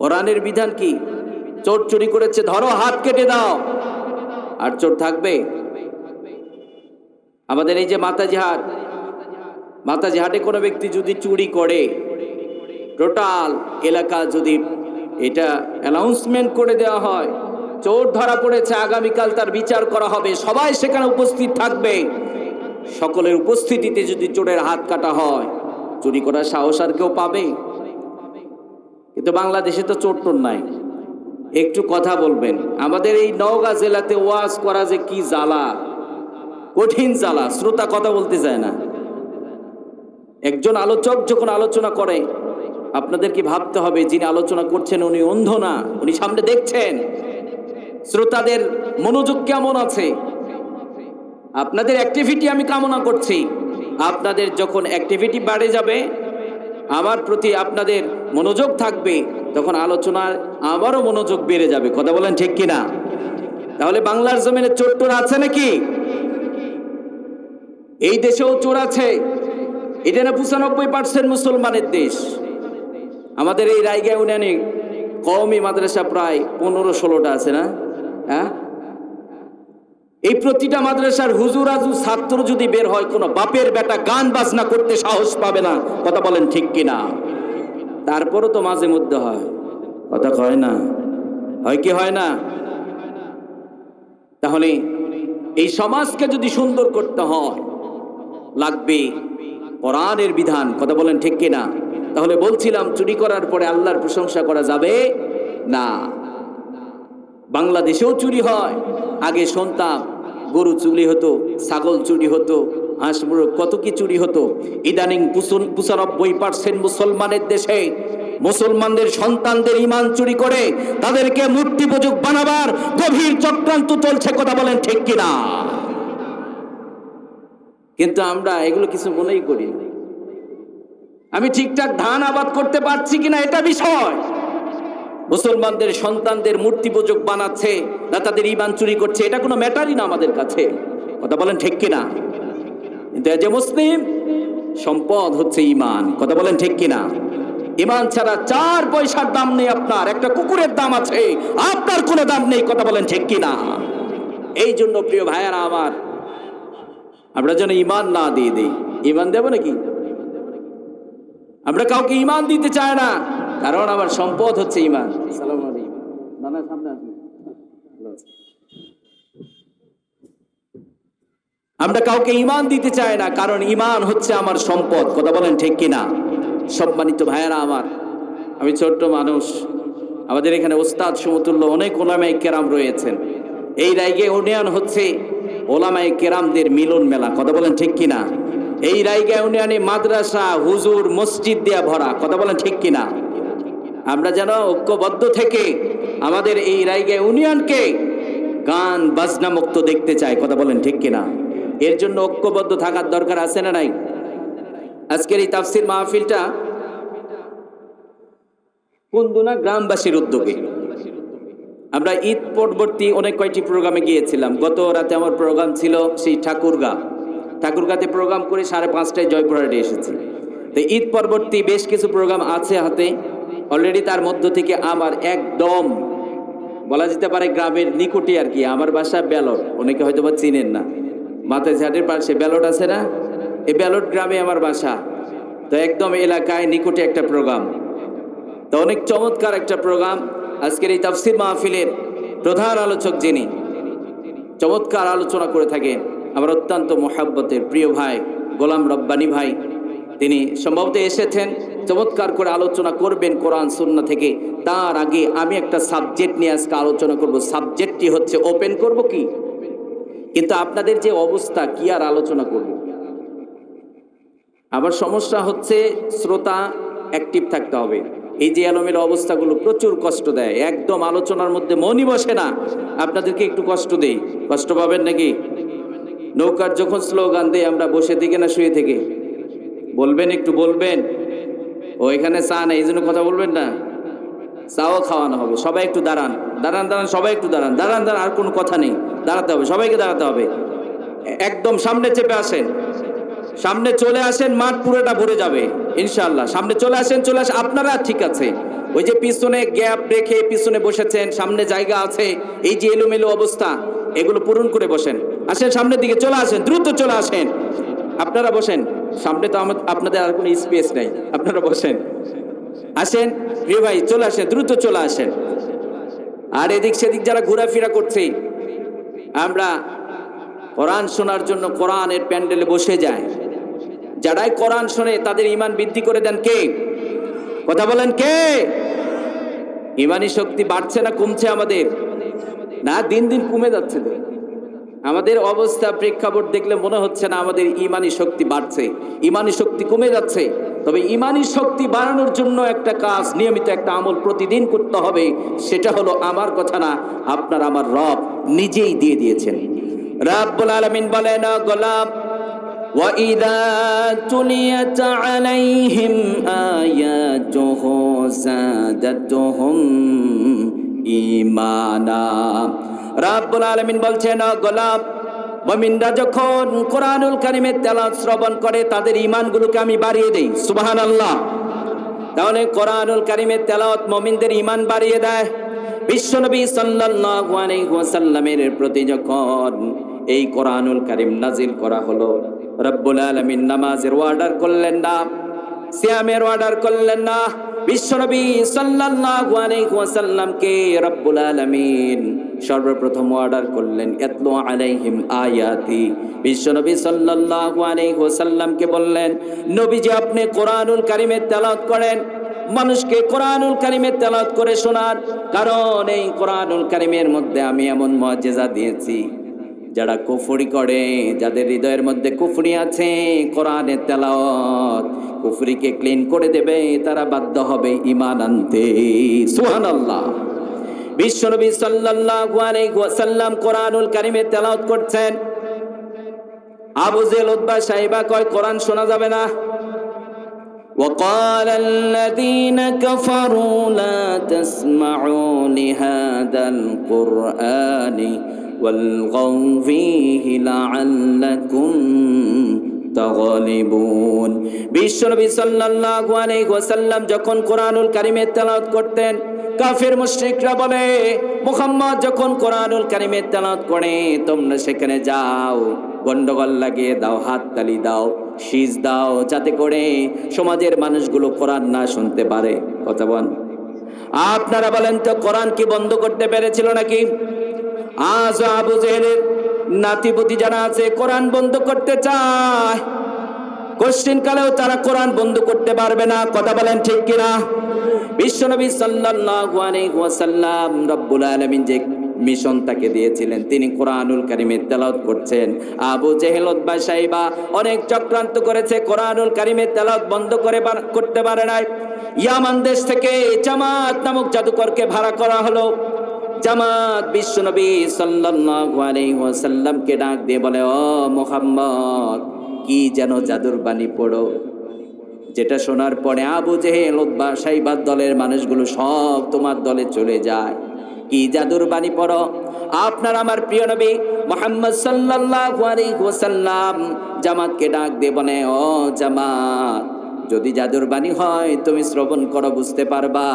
কোরআনের বিধান কি? চোর চুরি করেছে, ধরো, হাত কেটে দাও। আর চোর থাকবে? আমাদের এই যে মাতাজি হাট মাতাজি হাটে কোনো ব্যক্তি যদি চুরি করে, টোটাল এলাকা যদি এটা অ্যানাউন্সমেন্ট করে দেওয়া হয়, চোর ধরা পড়েছে, আগামীকাল তার বিচার করা হবে, সবাই সেখানে উপস্থিত থাকবে। সকলের উপস্থিতিতে যদি চোরের হাত কাটা হয়, চুরি করার সাহস আর কেউ পাবে? কিন্তু বাংলাদেশে তো চোর টোর নাই। একটু কথা বলবেন, আমাদের এই নওগাঁ জেলাতে ওয়াজ করা যে কি জ্বালা, কঠিন জ্বালা, শ্রোতা কথা বলতে চায় না। একজন আলোচক যখন আলোচনা করে, আপনাদের কি ভাবতে হবে যিনি আলোচনা করছেন উনি অন্ধ না, উনি সামনে দেখছেন, শ্রোতাদের মনোযোগ কেমন আছে? আপনাদের অ্যাক্টিভিটি আমি কামনা করছি। আপনাদের যখন অ্যাক্টিভিটি বাড়ে যাবে আমার প্রতি আপনাদের মনোযোগ থাকবে, তখন আলোচনার আবারও মনোযোগ বেড়ে যাবে। কথা বলেন ঠিক কিনা? তাহলে বাংলার জমিনে চোর টোর আছে নাকি? এই দেশেও চোর আছে। এটা না পঁচানব্বই পার্সেন্ট মুসলমানের দেশ। আমাদের এই রায়গা ইউনিয়নে কওমি মাদ্রাসা প্রায় পনেরো ষোলোটা আছে না? হ্যাঁ? এই প্রতিটা মাদ্রাসার হুজুর আজু ছাত্র যদি বের হয়, কোনো বাপের বেটা গান বাজনা করতে সাহস পাবে না। কথা বলেন ঠিক কিনা? তারপরও তো মাঝে মধ্যে হয়। কথা হয় না? হয় কি হয় না? তাহলে এই সমাজকে যদি সুন্দর করতে হয়, লাগবে কোরআনের বিধান। কথা বলেন ঠিক কিনা? তাহলে বলছিলাম, চুরি করার পরে আল্লাহর প্রশংসা করা যাবে না। বাংলাদেশেও চুরি হয়। আগে শুনতাম, গরু চুরি হতো, ছাগল চুরি হতো, হাঁস কত কি চুরি হতো। ইদানিং পঁচানব্বই পার্সেন্ট মুসলমানের দেশে মুসলমানদের সন্তানদের ইমান চুরি করে তাদেরকে মূর্তি পুজুক বানাবার গভীর চক্রান্ত চলছে, কথা বলেন ঠিক কিনা? কিন্তু আমরা এগুলো কিছু মনেই করি। আমি ঠিকঠাক ধান আবাদ করতে পারছি কিনা এটা বিষয়। মুসলমানদের সন্তানদের মূর্তি পূজক বানাচ্ছে, না তাদের ইমান চুরি করছে, এটা কোনো ম্যাটারই না আমাদের কাছে। কথা বলেন ঠিক কিনা? কিন্তু এ মুসলিম, সম্পদ হচ্ছে ইমান। কথা বলেন ঠিক কিনা? ইমান ছাড়া চার পয়সার দাম নেই আপনার, একটা কুকুরের দাম আছে, আপনার কোনো দাম নেই, কথা বলেন ঠিক কিনা? এই জন্য প্রিয় ভাইয়ারা আমার, আমরা যেন ইমান না দিয়ে দিই। ইমান দেব নাকি? আমরা কাউকে ইমান দিতে চায় না। কারণ আমার সম্পদ হচ্ছে ইমান আমরা কাউকে ইমান দিতে চাই না, কারণ ইমান হচ্ছে আমার সম্পদ। কথা বলেন ঠিক কিনা? সম্মানিত ভাইয়েরা আমার, আমি ছোট্ট মানুষ। আমাদের এখানে ওস্তাদ সমতুল্য অনেক ওলামাই কেরাম রয়েছেন। এই রাইগে ইউনিয়ন হচ্ছে ওলামাই কেরামদের মিলন মেলা। কথা বলেন ঠিক কিনা? এই রাইগা ইউনিয়নে মাদ্রাসা, হুজুর, মসজিদ দিয়া ভরা। কথা বলেন ঠিক কিনা? আমরা যেন ঐক্যবদ্ধ থেকে আমাদের এই রাইগা ইউনিয়নকে গান বাজনা মুক্ত দেখতে চাই। কথা বলেন ঠিক কিনা? এর জন্য ঐক্যবদ্ধ থাকার দরকার আছে না নাই? আজকের এই তাফসির মাহফিলটা কুন্দুনা গ্রামবাসীর উদ্যোগে। আমরা ঈদ পরবর্তী অনেক কয়টি প্রোগ্রামে গিয়েছিলাম। গত রাতে আমার প্রোগ্রাম ছিল সেই ঠাকুরগা। ঠাকুরগাতে প্রোগ্রাম করে সাড়ে পাঁচটায় জয়পুরহাটে এসেছি। তো ঈদ পরবর্তী বেশ কিছু প্রোগ্রাম আছে হাতে। অলরেডি তার মধ্য থেকে আমার একদম, বলা যেতে পারে গ্রামের নিকটে আর কি, আমার বাসা ব্যালট। অনেকে হয়তো বা চিনেন না। মাথায় ঝাটের পাশে ব্যালট আছে না? এই ব্যালট গ্রামে আমার বাসা। তো একদম এলাকায় নিকটে একটা প্রোগ্রাম। তো অনেক চমৎকার একটা প্রোগ্রাম। আজকের এই তাফসির মাহফিলের প্রধান আলোচক যিনি, চমৎকার আলোচনা করে থাকেন। আমার অত্যন্ত মহাব্বতের প্রিয় ভাই, গোলাম রব্বানি ভাই। তিনি সম্ভবত এসেছেন, চমৎকার করে আলোচনা করবেন কোরআন সুন্না থেকে। তার আগে আমি একটা সাবজেক্ট নিয়ে আজকে আলোচনা করব। সাবজেক্টটি হচ্ছে ওপেন করব কি? কিন্তু আপনাদের যে অবস্থা, কি আর আলোচনা করব? আবার সমস্যা হচ্ছে, শ্রোতা অ্যাক্টিভ থাকতে হবে। এই যে এলোমেলো অবস্থাগুলো প্রচুর কষ্ট দেয়। একদম আলোচনার মধ্যে মনই বসে না। আপনাদেরকে একটু কষ্ট দেই। কষ্ট পাবেন নাকি? নৌকার যখন স্লোগান দেয়, আমরা বসে থেকে না শুয়ে থেকে? বলবেন, একটু বলবেন। ও এখানে চা নেই, এই জন্য কথা বলবেন না? চাও খাওয়ানো হবে, সবাই একটু দাঁড়ান। দাঁড়ান দাঁড়ান, সবাই একটু দাঁড়ান। দাঁড়ান দাঁড়ান, আর কোনো কথা নেই। দাঁড়াতে হবে, সবাইকে দাঁড়াতে হবে। একদম সামনে চেপে আসেন। সামনে চলে আসেন, মাঠ পুরোটা ভরে যাবে ইনশাল্লাহ সামনে চলে আসেন চলে আসেন আপনারা ঠিক আছে। ওই যে পিছনে গ্যাপ রেখে পিছনে বসেছেন, সামনে জায়গা আছে, এই যে এলোমেলো অবস্থা, এগুলো পূরণ করে বসেন। আসেন সামনের দিকে, চলে আসেন, দ্রুত চলে আসেন। আপনারা বসেন, সামনে তো আপনাদের আর কোনো স্পেস নেই। আপনারা বসেন। আসেন, প্রিয় ভাই, চলে আসেন, দ্রুত চলে আসেন। আর এদিক সেদিক যারা ঘোরাফেরা করছে, আমরা কোরআন শোনার জন্য কোরআনের প্যান্ডেলে বসে যায় যারাই কোরআন শোনে, তাদের ইমান বৃদ্ধি করে দেন কে? কথা বলেন কে? ইমানি শক্তি বাড়ছে না কমছে আমাদের? না, দিন দিন কমে যাচ্ছে আমাদের অবস্থা প্রেক্ষাপট দেখলে মনে হচ্ছে না আমাদের ইমানি শক্তি বাড়ছে ইমানি শক্তি কমে যাচ্ছে তবে ইমানি শক্তি বাড়ানোর জন্য একটা কাজ নিয়মিত একটা আমল প্রতিদিন করতে হবে সেটা হলো আমার কথা না আপনার আমার রব নিজেই দিয়ে দিয়েছেন রাব্বুল আলামিন বলেন গোলাপ وإذا تليت عليهم آياته زادتهم إيمانا রাব্বুল আলামিন বলছেন, "ও গোলাপ মমিনরা যখন কোরআনুল কারিমের তেলাওয়াত শ্রবণ করে, তাদের ইমানগুলোকে আমি বাড়িয়ে দেই। সুবহানাল্লাহ। তাহলে কোরআনুল কারিমের তেলাওয়াত মমিনদের ইমান বাড়িয়ে দেয়। বিশ্বনবী সাল্লাল্লাহু আলাইহি ওয়াসাল্লামের প্রতি যখন এই কোরআনুল কারিম নাজিল করা হলো, রব্বুল আলামিন নামাজের অর্ডার করলেন না, সিয়ামের অর্ডার করলেন না বিশ্বনবী সাল্লাল্লাহু আলাইহি ওয়াসাল্লামকে রব্বুল আলামিন সর্বপ্রথম অর্ডার করলেন এতলো আলাইহিম আয়াতি। বিশ্বনবী সাল্লাল্লাহু আলাইহি ওয়াসাল্লামকে বললেন, নবীজি, আপনি কোরআনুল কারিমের তেলাওয়াত করেন। মানুষকে কোরআনুল কারিমের তেলাওয়াত করে শোনান। কারণ এই কোরআনুল কারিমের মধ্যে আমি এমন মুআজিজা দিয়েছি। যারা কুফরি করে যাদের হৃদয়ের মধ্যে কুফরি আছে কোরআনের তেলাওয়াত কুফরিকে ক্লিন করে দেবে তারা বাধ্য হবে ইমান আনতে সুবহানাল্লাহ বিশ্বনবী সাল্লাল্লাহু আলাইহি ওয়াসাল্লাম কোরআনুল কারিমে তেলাওয়াত করছেন আবু জেল উতবা সাহিবা কয় কোরআন শোনা যাবে না وقال الذين كفروا لا تسمعوا لهذا القرآن والغوا فيه لعلكم تغلبون বিশ্বনবী সাল্লাল্লাহু আলাইহি ওয়াসাল্লাম যখন কোরআনুল কারিমের তেলাওয়াত করতেন কাফের মুশরিকরা বলে মুহাম্মদ যখন কোরআনুল কারিমের তেলাওয়াত করে তোমরা সেখানে যাও গন্ডগোল লাগিয়ে দাও হাত তালি দাও শীষ দাও যাতে করে সমাজের মানুষগুলো কোরআন না শুনতে পারে কথা বল আপনারা বলেন তো কোরআন কি বন্ধ করতে পেরেছিল নাকি আজ আবু জেহেলের নাতিপতি যারা আছে, কোরআন বন্ধ করতে চায়। কোশ্চিন কালেও তারা কোরআন বন্ধ করতে পারবে না, কথা বলেন ঠিক কিনা? বিশ্বনবী সাল্লাল্লাহু আলাইহি ওয়াসাল্লাম রব্বুল আলামিন যে মিশন তাকে দিয়েছিলেন, তিনি কোরআনুল কারিমের তেলাওয়াত করছেন। আবু জেহেল, উতবা সাইবা অনেক চক্রান্ত করেছে, কোরআনুল কারিমের তেলাওয়াত বন্ধ করে করতে পারে নাই। ইয়ামান দেশ থেকে জামাত নামক জাদুকরকে ভাড়া করা হলো। জামাত বিশ্বনবী সাল্লাল্লাহু আলাইহি ডাক দিয়ে বলে, ও মোহাম্মদ, কি যেন জাদুর বাণী পড়ো? যেটা শোনার পরে আবু জেহেল, উতবা সাইবার দলের মানুষগুলো সব তোমার দলে চলে যায়। কি জাদুর বাণী পড়ো? আপনার আমার প্রিয় নবী মোহাম্মদ সাল্লাল্লাহু আলাইহি ওয়াসাল্লাম জামাতকে ডাক দিয়ে বলে, ও জামাত যদি জাদুর বাণী হয়, তুমি শ্রবণ করো, বুঝতে পারবা।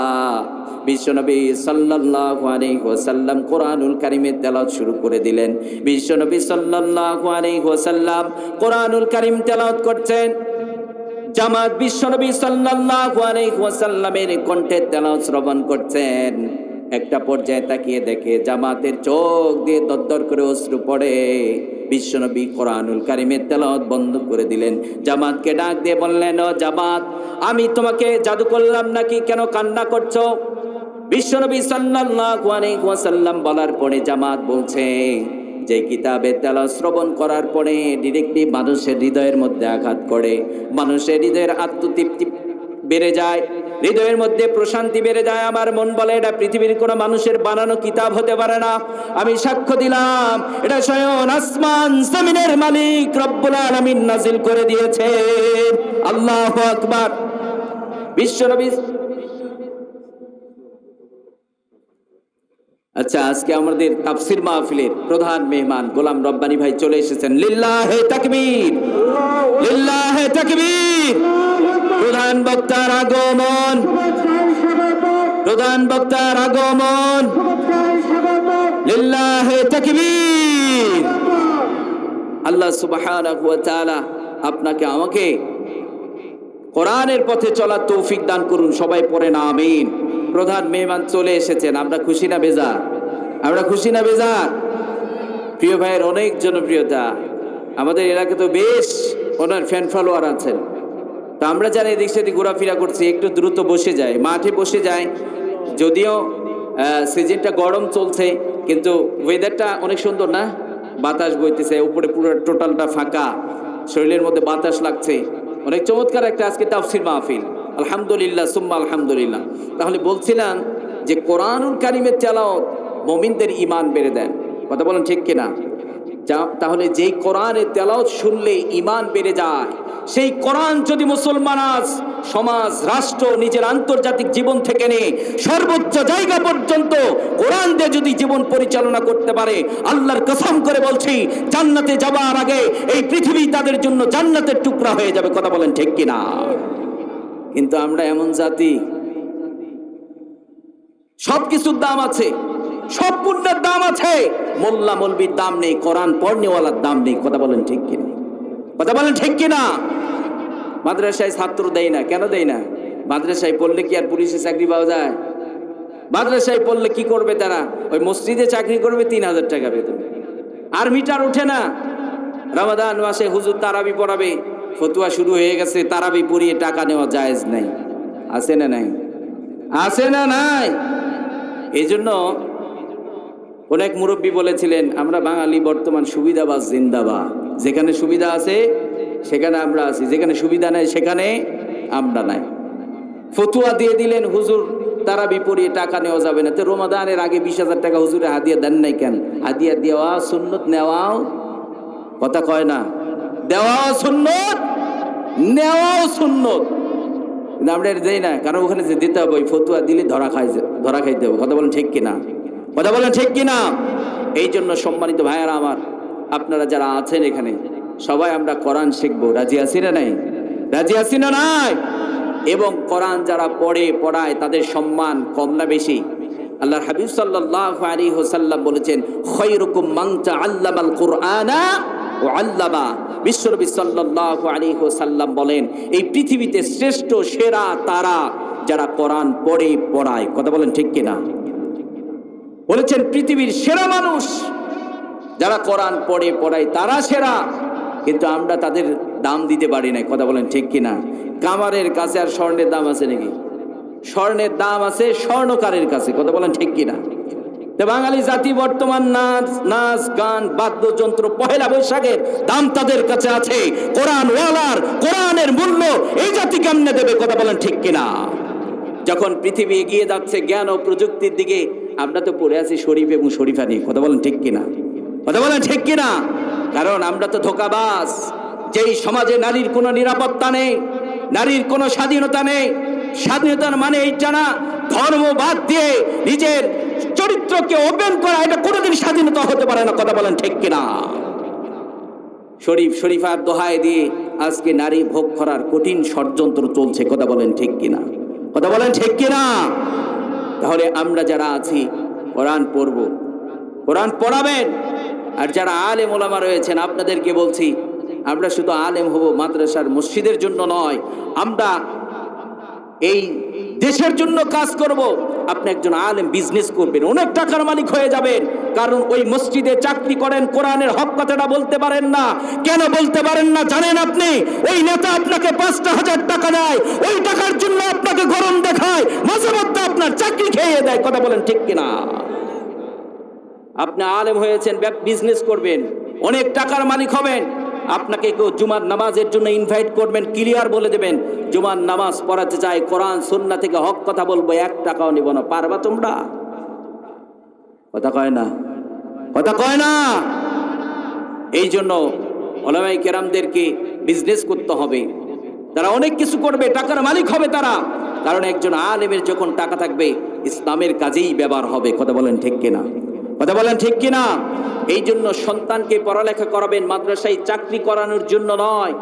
বিশ্বনবী সাল্লাল্লাহু ওয়াসাল্লাম কোরআনুল কারিমের তেলাওয়াত শুরু করে দিলেন। বিশ্বনবী সাল্লাল্লাহু ওয়াসাল্লাম কোরআনুল কারিম তেলাওয়াত করছেন। জামাত বিশ্বনবী সাল্লাল্লাহু আলাইহি ওয়াসাল্লামের কণ্ঠে তেলাওয়াত শ্রবণ করছেন। একটা পর্যায়ে তাকিয়ে দেখে জামাতের চোখ দিয়ে দরদর করে অশ্রু পড়ে। বিশ্বনবী কোরআনুল কারিমের তেলাওয়াত বন্ধ করে দিলেন। জামাতকে ডাক দিয়ে বললেন জামাত, আমি তোমাকে জাদু করলাম নাকি? কেন কান্না করছ? বিশ্বনবী সাল্লাল্লাহু আলাইহি ওয়াসাল্লাম বলার পরে জামাত বলছে, যে কিতাবে তেলা শ্রবণ করার পরে ডিরেক্টলি মানুষের হৃদয়ের মধ্যে আঘাত করে। মানুষের হৃদয়ের আত্মতৃপ্তি বেড়ে যায়। হৃদয়ের মধ্যে প্রশান্তি বেড়ে যায়, আমার মন বলে, এটা পৃথিবীর কোনো মানুষের বানানো কিতাব হতে পারে না। আমি সাক্ষ্য দিলাম, এটা স্বয়ং আসমান জমিনের মালিক রব্বুল আলামিন নাজিল করে দিয়েছে। আল্লাহ আকবার। বিশ্বনবী আচ্ছা আজকে আমাদের তাফসির মাহফিলের প্রধান মেহমান গোলাম রব্বানি ভাই চলে এসেছেন। লিল্লাহে তাকবীর লিল্লাহে তাকবীর। প্রধান বক্তার আগমন। প্রধান বক্তার আগমন। আল্লাহ তাআলা আপনাকে, আমাকে কোরআনের পথে চলার তৌফিক দান করুন। সবাই পরে না আমিন। প্রধান মেহমান চলে এসেছেন, আমরা খুশি না বেজার? আমরা খুশি না বেজার? প্রিয় ভাইয়ের অনেক জনপ্রিয়তা। আমাদের এলাকায় তো বেশ ওনার ফ্যান ফলোয়ার আছেন। তো আমরা যারা এদিক সেদিক ঘোরাফেরা করছি, একটু দ্রুত বসে যায়, মাঠে বসে যায়। যদিও সিজনটা গরম চলছে, কিন্তু ওয়েদারটা অনেক সুন্দর না? বাতাস বইতেছে, উপরে পুরো টোটালটা ফাঁকা। শরীরের মধ্যে বাতাস লাগছে। অনেক চমৎকার একটা আজকে তাফসির মাহফিল। আলহামদুলিল্লাহ, সুম্মা আলহামদুলিল্লাহ। তাহলে বলছিলাম যে, কোরআনুল কারিমের চালাওত মমিনদের ইমান বেড়ে দেন। কথা বলেন ঠিক কিনা? তাহলে যেই কোরআনের তেলাওত শুনলে ইমান বেড়ে যায় সেই কোরআন যদি মুসলমান আজ সমাজ, রাষ্ট্র, নিজের আন্তর্জাতিক জীবন থেকে নিয়ে সর্বোচ্চ জায়গা পর্যন্ত কোরআন দিয়ে যদি জীবন পরিচালনা করতে পারে, আল্লাহর কসম করে বলছি, জান্নাতে যাওয়ার আগে এই পৃথিবী তাদের জন্য জান্নাতের টুকরা হয়ে যাবে, কথা বলেন ঠিক কিনা? কিন্তু আমরা এমন জাতি সব কিছুর দাম আছে, সব পুণ্যের দাম আছে, মোল্লা মলবির দাম নেই, কোরআন পড়নেওয়ালার দাম নেই, কথা বলেন ঠিক কিনা? কথা বলেন ঠিক কিনা? মাদ্রাসায় ছাত্র দেয় না, কেন দেয় না? মাদ্রাসায় পড়লে কি আর পুলিশে চাকরি পাওয়া যায়? মাদ্রাসায় পড়লে কি করবে তারা? ওই মসজিদে চাকরি করবে তিন হাজার টাকা বেতন। আর মিটার ওঠে না। রমাদান মাসে হুজুর তারাবি পড়াবে। ফতুয়া শুরু হয়ে গেছে, তারাবি পড়িয়ে টাকা নেওয়া জায়েজ নাই। আছে না নাই? আছে না নাই? এই জন্য অনেক মুরব্বী বলেছিলেন, আমরা বাঙালি বর্তমান সুবিধাবাজ জিন্দাবাদ। যেখানে সুবিধা আছে, সেখানে আমরা আছি। যেখানে সুবিধা নাই, সেখানে আমরা নাই। ফতুয়া দিয়ে দিলেন, হুজুর, তারা বিপরীতে টাকা নেওয়া যাবে না। তো রোমাদানের আগে বিশ হাজার টাকা হুজুরে হাদিয়া দেন নাই কেন? হাদিয়া দেওয়া সুন্নত, নেওয়াও কথা কয় না। দেওয়াও সুন্নত, নেওয়াও সুন্নত। আমরা দেই না, কারণ ওখানে যে দিতে হবে, ওই ফতুয়া দিলে ধরা খাই ধরা খাইতে হবে। কথা বলেন ঠিক কিনা? কথা বলেন ঠিক কিনা? এই জন্য সম্মানিত ভাইয়ারা আমার আপনারা যারা আছেন এখানে, সবাই আমরা কোরআন শিখব। রাজি আছি না নাই? রাজি আছি না নাই? এবং কোরআন যারা পড়ে, পড়ায়, তাদের সম্মান কম না বেশি? আল্লাহর হাবিব সাল্লাল্লাহু আলাইহি ওয়াসাল্লাম বলেছেন, খৈরুকুম মান তাআল্লামাল কুরআনা ও আল্লামা। বিশ্বনবী সাল্লাল্লাহু আলাইহি ওয়াসাল্লাম বলেন, এই পৃথিবীতে শ্রেষ্ঠ, সেরা তারা যারা কোরআন পড়ে, পড়ায়। কথা বলেন ঠিক কিনা? বলেছেন, পৃথিবীর সেরা মানুষ যারা কোরআন পড়ে, পড়ায়, তারা সেরা। কিন্তু আমরা তাদের দাম দিতে পারি না কথা বলেন ঠিক কিনা? কামারের কাছে আর স্বর্ণের দাম আছে নাকি? স্বর্ণের দাম আছে স্বর্ণকারের কাছে। কথা বলেন ঠিক কিনা? তো বাঙালি জাতি বর্তমান নাচ নাচ, গান, বাদ্যযন্ত্র, পহেলা বৈশাখের দাম তাদের কাছে আছে। কোরআন ওয়ালার কোরআনের মূল্য এই জাতি কেমনে দেবে? কথা বলেন ঠিক কিনা? যখন পৃথিবী এগিয়ে যাচ্ছে জ্ঞান ও প্রযুক্তির দিকে, আমরা তো পড়ে আছি শরীফ এবং শরীফা নিয়ে। কথা বলেন ঠিক কিনা? কথা বলেন ঠিক কিনা? কারণ আমরা তো ধোকাবাজ। যেই সমাজে নারীর কোনো নিরাপত্তা নেই, নারীর কোনো স্বাধীনতা নেই, স্বাধীনতার মানে এইটা না, ধর্ম বাদ দিয়ে নিজের চরিত্রকে ওপেন করা, এটা কোনোদিন স্বাধীনতা হতে পারে না, কথা বলেন ঠিক কিনা? শরীফ শরীফার দোহায় দিয়ে আজকে নারী ভোগ করার কঠিন ষড়যন্ত্র চলছে, কথা বলেন ঠিক কিনা? কথা বলেন ঠিক কিনা? তাহলে আমরা যারা আছি, কোরআন পড়ব। কোরআন পড়াবেন আর যারা আলেম ওলামা রয়েছেন, আপনাদেরকে বলছি, আমরা শুধু আলেম হব মাদ্রাসার মসজিদের জন্য নয়, আমরা এই দেশের জন্য কাজ করব। আপনি একজন আলেম বিজনেস করবেন, অনেক টাকার মালিক হয়ে যাবেন। কারণ ওই মসজিদে চাকরি করেন, কোরআনের হক কথাটা বলতে পারেন না। কেন বলতে পারেন না জানেন আপনি? ওই নেতা আপনাকে পাঁচটা হাজার টাকা দেয়, ওই টাকার জন্য আপনাকে গরম দেখায়, মাঝে মধ্যে আপনার চাকরি খেয়ে দেয়, কথা বলেন ঠিক কিনা? আপনি আলেম হয়েছেন বিজনেস করবেন, অনেক টাকার মালিক হবেন। আপনাকে কেউ জুমার নামাজের জন্য ইনভাইট করবেন ক্লিয়ার বলে দেবেন, জুমার নামাজ পড়াতে চাই, কোরআন সন্না থেকে হক কথা বলব, এক টাকাও নিব না, পারবা তোমরা? কথা কয় না? কথা কয় না? এই জন্য ওলামাই কেরামদেরকে বিজনেস করতে হবে। তারা অনেক কিছু করবে, টাকার মালিক হবে তারা। কারণ একজন আলেমের যখন টাকা থাকবে, ইসলামের কাজেই ব্যবহার হবে, কথা বলেন ঠিক কিনা? কথা বলেন ঠিক কিনা? এই জন্য সন্তানকে পড়ালেখা করাবেন, মাদ্রাসায় চাকরি করানোর জন্য নয়।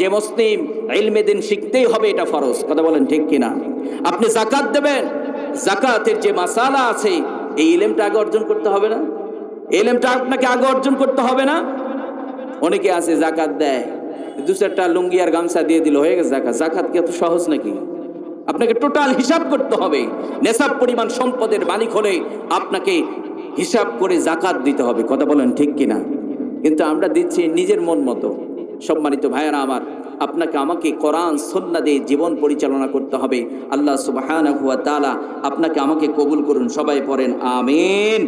যে মুসলিম, ইলমে দিন শিখতেই হবে এটা ফরজ, কথা বলেন ঠিক কিনা? আপনি জাকাত দেবেন জাকাতের যে মাসালা আছে, এই ইলেমটা আগে অর্জন করতে হবে না? এলেমটা আপনাকে আগে অর্জন করতে হবে না? অনেকে আছে জাকাত দেয়, দু চারটা লুঙ্গি আর গামছা দিয়ে দিল, হয়ে গেছে জাকাত জাকাত কি এত সহজ নাকি? আপনাকে টোটাল হিসাব করতে হবে, নেশাব পরিমাণ সম্পদের মালিক হলে আপনাকে হিসাব করে জাকাত দিতে হবে, কথা বলেন ঠিক কিনা? কিন্তু আমরা দিচ্ছি নিজের মন মতো। সম্মানিত ভাইয়েরা আমার, আপনাকে আমাকে কোরআন সন্না দিয়ে জীবন পরিচালনা করতে হবে। আল্লাহ সুবাহ আপনাকে আমাকে কবুল করুন, সবাই পড়েন, আমিন।